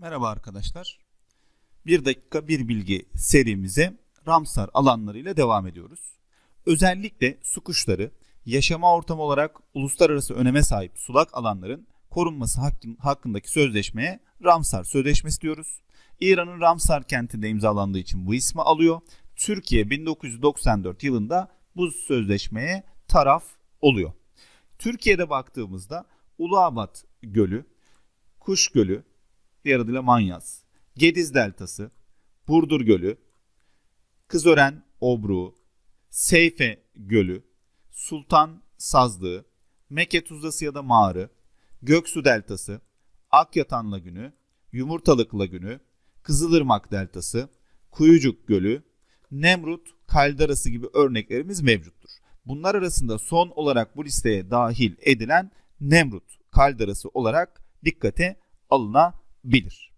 Merhaba arkadaşlar. Bir dakika bir bilgi serimize Ramsar alanlarıyla devam ediyoruz. Özellikle su kuşları yaşama ortamı olarak uluslararası öneme sahip sulak alanların korunması hakkın- hakkındaki sözleşmeye Ramsar Sözleşmesi diyoruz. İran'ın Ramsar kentinde imzalandığı için bu ismi alıyor. Türkiye 1994 yılında bu sözleşmeye taraf oluyor. Türkiye'de baktığımızda Uluabat Gölü, Kuş Gölü, diğer adıyla Manyas, Gediz Deltası, Burdur Gölü, Kızören Obruğu, Seyfe Gölü, Sultan Sazlığı, Mekke Tuzlası ya da Mağarı, Göksu Deltası, Akyatan Lagünü, Yumurtalık Lagünü, Kızılırmak Deltası, Kuyucuk Gölü, Nemrut, Kaldarası gibi örneklerimiz mevcuttur. Bunlar arasında son olarak bu listeye dahil edilen Nemrut Kaldarası olarak dikkate alınabilir bilir.